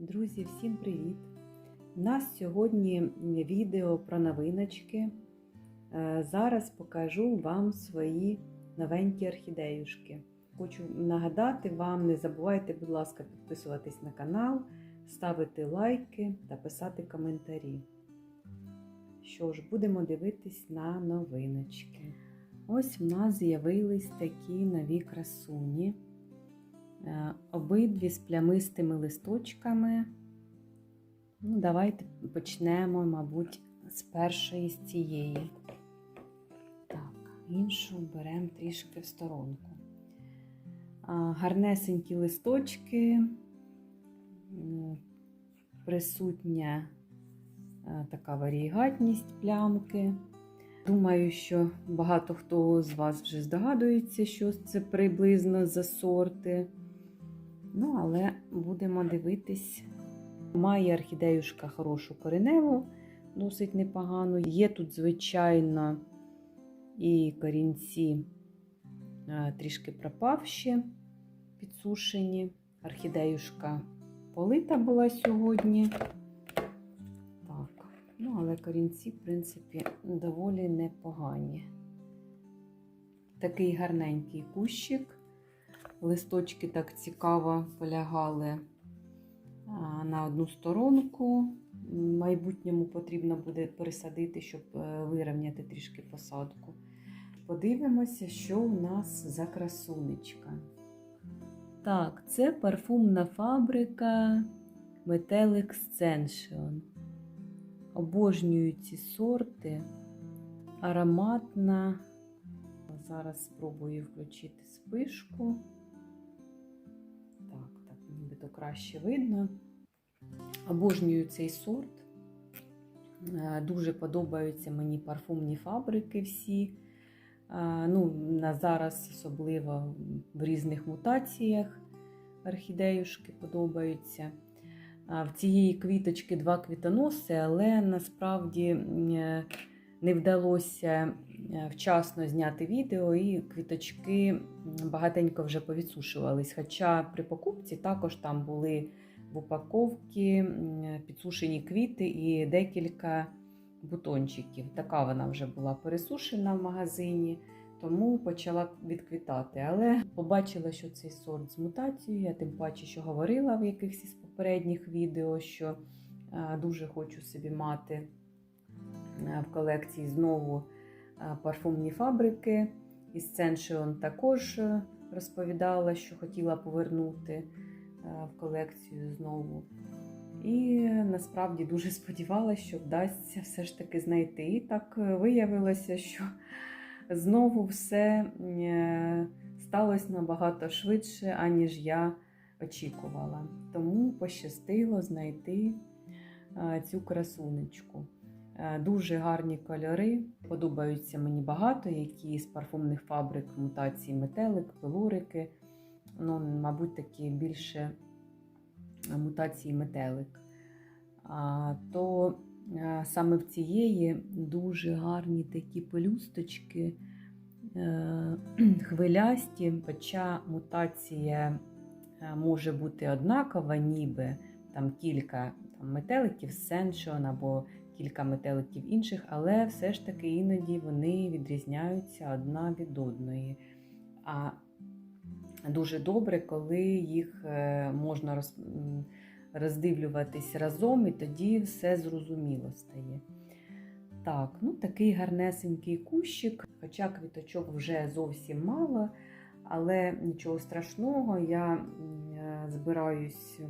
Друзі, всім привіт! У нас сьогодні відео про новиночки. Е, Зараз покажу вам свої новенькі орхідеюшки. Хочу нагадати вам, не забувайте, будь ласка, підписуватись на канал, ставити лайки та писати коментарі. Що ж, будемо дивитись на новиночки. Ось в нас з'явились такі нові красуні. Е, Обидві з плямистими листочками. Ну, Давайте почнемо, мабуть, з першої з цієї. Так, іншу беремо трішки в сторонку. Гарнесенькі листочки, присутня е, така варігатність плямки. Думаю, що багато хто з вас вже здогадується, що це приблизно за сорти. Ну, але будемо дивитись. Має орхідеюшка хорошу кореневу, досить непогану. Є тут, звичайно, і корінці е, трішки пропавші, підсушені. Орхідеюшка полита була сьогодні. Так, ну, але корінці, в принципі, доволі непогані. Такий гарненький кущик. Листочки так цікаво полягали на одну сторонку. Майбутньому потрібно буде пересадити, щоб е, вирівняти трішки посадку. Подивимося, що у нас за красунечка. Так, це парфумна фабрика Metallic Sensation. Обожнюю ці сорти. Ароматна. Зараз спробую включити спишку. Краще видно. Обожнюю цей сорт. Е, Дуже подобаються мені парфумні фабрики всі. Е, Ну, на зараз особливо в різних мутаціях орхідеюшки подобаються. В цієї квіточки два квітоноси, але насправді е, не вдалося е, вчасно зняти відео, і квіточки багатенько вже повідсушувались. Хоча при покупці також там були в упаковці підсушені квіти і декілька бутончиків. Така вона вже була пересушена в магазині, тому почала відквітати. Але побачила, що цей сорт з мутацією, я тим паче, що говорила в якихось із попередніх відео, що е, дуже хочу собі мати в колекції знову е, парфумні фабрики. Із також е, розповідала, що хотіла повернути е, в колекцію знову. І насправді дуже сподівалася, що вдасться все ж таки знайти. І так е, виявилося, що знову все е, сталося набагато швидше, аніж я очікувала. Тому пощастило знайти е, цю красунечку. Е, Дуже гарні кольори, подобаються мені багато, які з парфумних фабрик мутації метелик, пилорики. Ну, мабуть, такі більше мутації метелик. А, То е, саме в цієї дуже гарні такі пелюсточки, е, хвилясті, хоча мутація е, може бути однакова, ніби там кілька там, метеликів сеншон або кілька метеликів інших, але все ж таки іноді вони відрізняються одна від одної. А дуже добре, коли їх е, можна роз, роздивлюватись разом, і тоді все зрозуміло стає. Так, ну такий гарнесенький кущик, хоча квіточок вже зовсім мало, але нічого страшного, я е, збираюсь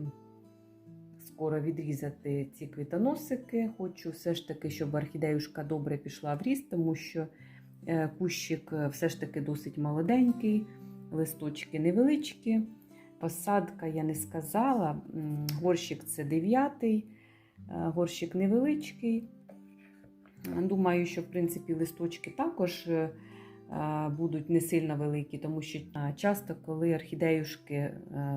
скоро відрізати ці квітоносики. Хочу все ж таки, щоб орхідеюшка добре пішла в ріст, тому що е, кущик е, все ж таки досить молоденький, листочки невеличкі. Посадка я не сказала. Горщик це дев'ятий, е, горщик невеличкий. Думаю, що в принципі листочки також будуть не сильно великі, тому що часто, коли орхідеюшки,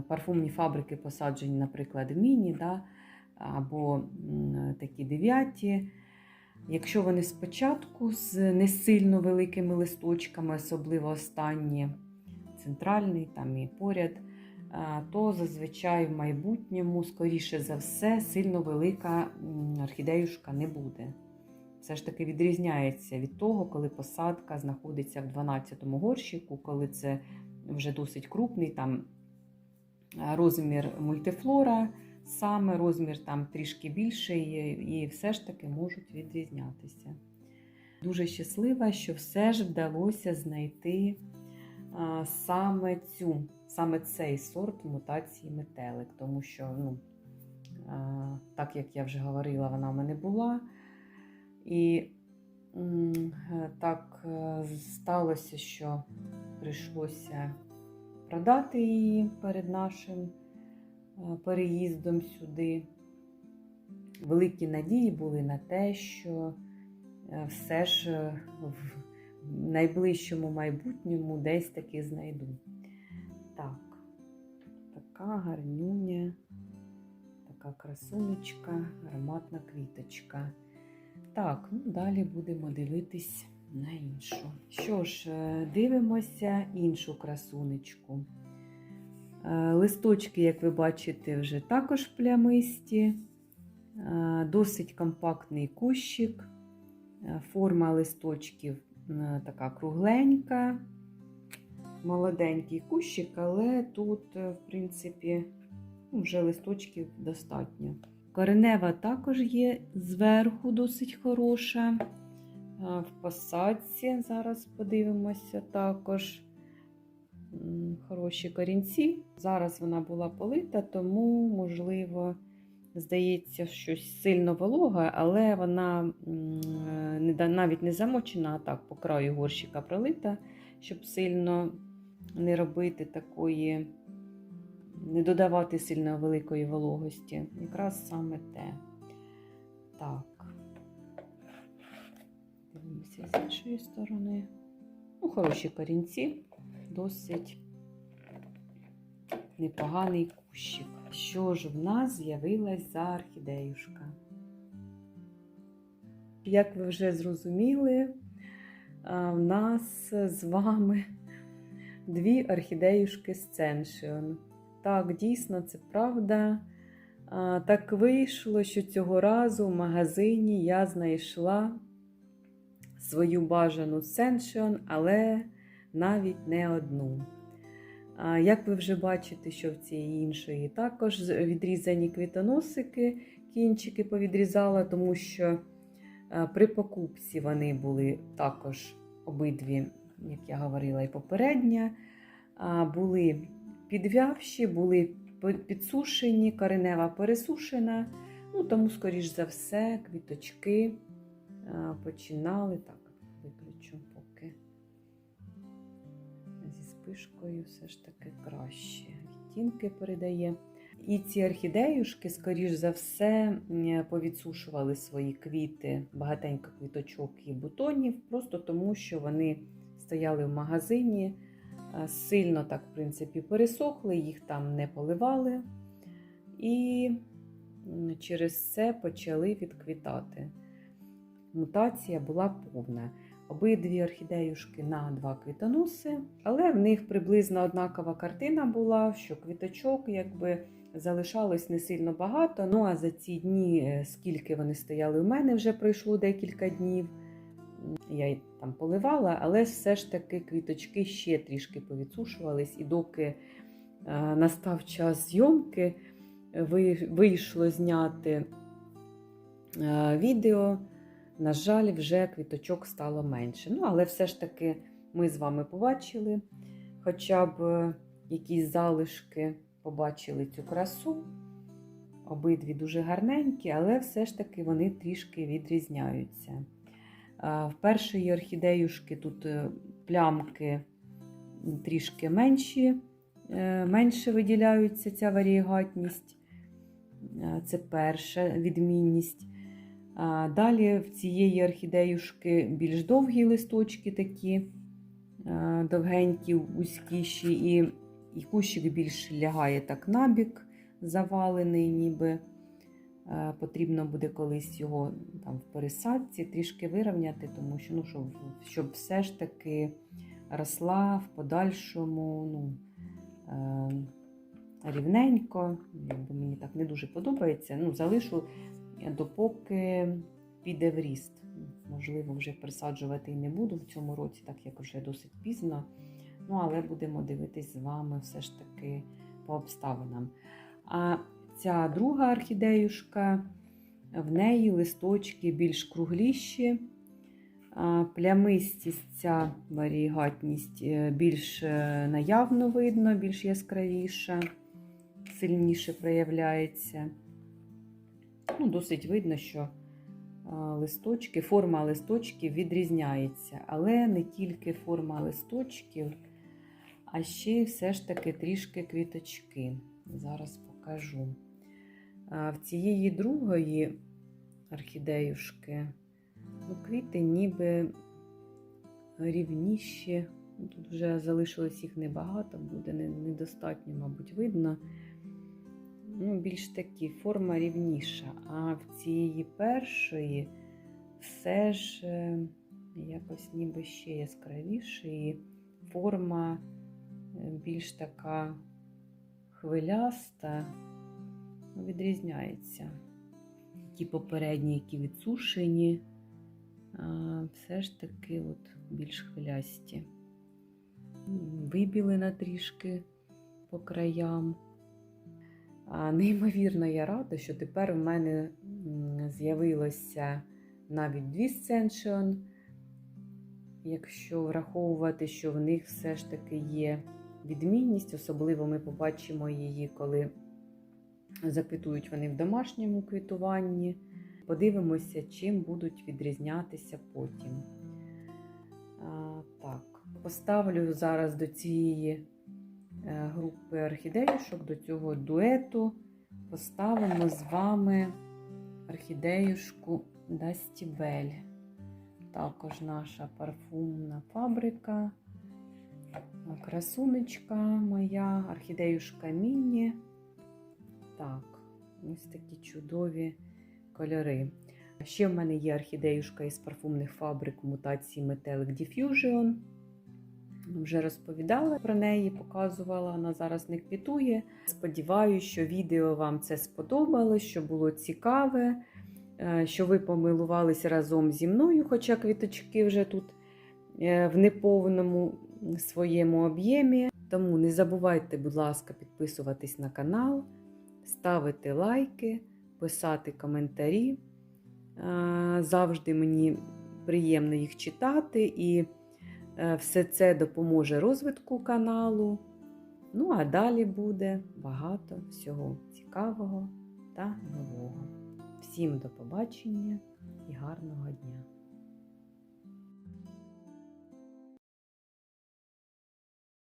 парфумні фабрики посаджені, наприклад, в міні, да, або такі дев'яті. Якщо вони спочатку з не сильно великими листочками, особливо останні центральний там і поряд, то зазвичай в майбутньому, скоріше за все, сильно велика орхідеюшка не буде. Все ж таки відрізняється від того, коли посадка знаходиться в 12-му горщику, коли це вже досить крупний там розмір мультифлора, саме розмір там трішки більший, і все ж таки можуть відрізнятися. Дуже щаслива, що все ж вдалося знайти а, саме цю, саме цей сорт мутації метелик, тому що, ну, а, так як я вже говорила, вона в мене була. І е, так е, сталося, що прийшлося продати її перед нашим е, переїздом сюди. Великі надії були на те, що е, все ж е, в найближчому майбутньому десь таки знайду. Так, така гарнюня, така красунечка, ароматна квіточка. Так, ну далі будемо дивитись на іншу. Що ж, е, дивимося іншу красунечку. Е, Листочки, як ви бачите, вже також плямисті, Е, досить компактний кущик. Е, Форма листочків така кругленька, молоденький кущик, але тут, в принципі, ну, вже листочків достатньо. Коренева також є зверху досить хороша. В посадці зараз подивимося також. Хороші корінці. Зараз вона була полита, тому, можливо, здається, щось сильно волога, але вона да- навіть не замочена, а так по краю горщика пролита, щоб сильно не робити такої, не додавати сильно великої вологості. Якраз саме те. Так. Дивимося з іншої сторони. Ну, хороші корінці, досить непоганий кущик. Що ж в нас з'явилась за орхідеюшка? Як ви вже зрозуміли, в нас з вами дві орхідеюшки Сценшіон. Так, дійсно, це правда. Так вийшло, що цього разу в магазині я знайшла свою бажану Сценшіон, але навіть не одну. Як ви вже бачите, що в цієї іншої також відрізані квітоносики, кінчики повідрізала, тому що е, при покупці вони були також обидві, як я говорила, і попередня, були підвявші, були підсушені, коренева пересушена. Ну, тому, скоріш за все, квіточки починали так, зі все ж таки краще. Відтінки передає. І ці орхідеюшки, скоріш за все, повідсушували свої квіти, багатенько квіточок і бутонів, просто тому, що вони стояли в магазині, е, сильно так, в принципі, пересохли, їх там не поливали. І через це почали відквітати. Мутація була повна. Обидві орхідеюшки на два квітоноси, але в них приблизно однакова картина була, що квіточок якби залишалось не сильно багато. Ну а за ці дні, е, скільки вони стояли у мене, вже пройшло декілька днів. Я й там поливала, але все ж таки квіточки ще трішки повідсушувались, і доки е, настав час зйомки, вийшло зняти е, відео. На жаль, вже квіточок стало менше. Ну, але все ж таки ми з вами побачили хоча б е, якісь залишки, побачили цю красу. Обидві дуже гарненькі, але все ж таки вони трішки відрізняються. В першої орхідеюшки тут е, плямки трішки менші, е, менше виділяються ця варієгатність. Е, Це перша відмінність. Далі в цієї орхідеюшки більш довгі листочки такі, довгенькі, вузькіші, і, і кущик більш лягає так набік, завалений, ніби. Потрібно буде колись його там в пересадці трішки вирівняти, тому що ну, щоб, щоб все ж таки росла в подальшому ну, е, рівненько. Мені так не дуже подобається. Ну, залишу допоки піде в ріст. Можливо, вже пересаджувати і не буду в цьому році, так як вже досить пізно. Ну, але будемо дивитись з вами все ж таки по обставинам. А ця друга орхідеюшка, в неї листочки більш кругліші, плямистість, ця варігатність е, більш е, наявно видно, більш яскравіша, сильніше проявляється. Ну, Досить видно, що листочки, форма листочків відрізняється, але не тільки форма листочків, а ще все ж таки трішки квіточки. Зараз покажу. В цієї другої орхідеюшки ну, квіти ніби рівніші. Тут вже залишилось їх небагато, буде недостатньо, мабуть, видно. Ну, більш такі форма рівніша. А в цієї першої все ж е, якось ніби ще яскравіше, і форма е, більш така хвиляста, ну, відрізняється. Ті попередні, які відсушені, все ж таки от більш хвилясті. Вибілена трішки по краям. Неймовірно, я рада, що тепер у мене з'явилося навіть дві сценшіон, якщо враховувати, що в них все ж таки є відмінність, особливо ми побачимо її, коли заквітують вони в домашньому квітуванні. Подивимося, чим будуть відрізнятися потім. А, так, поставлю зараз до цієї групи орхідеюшок, до цього дуету. Поставимо з вами орхідеюшку Дастібель. Також наша парфумна фабрика. Красунечка моя, орхідеюшка Міні. Так, ось такі чудові кольори. Ще в мене є орхідеюшка із парфумних фабрик мутації Metallic Diffusion. Вже розповідала про неї, показувала, вона зараз не квітує. Сподіваюся, що відео вам це сподобалось, що було цікаве, е, що ви помилувалися разом зі мною, хоча квіточки вже тут е, в неповному своєму об'ємі. Тому не забувайте, будь ласка, підписуватись на канал, ставити лайки, писати коментарі. Е, Завжди мені приємно їх читати, і все це допоможе розвитку каналу. Ну, а далі буде багато всього цікавого та нового. Всім до побачення і гарного дня!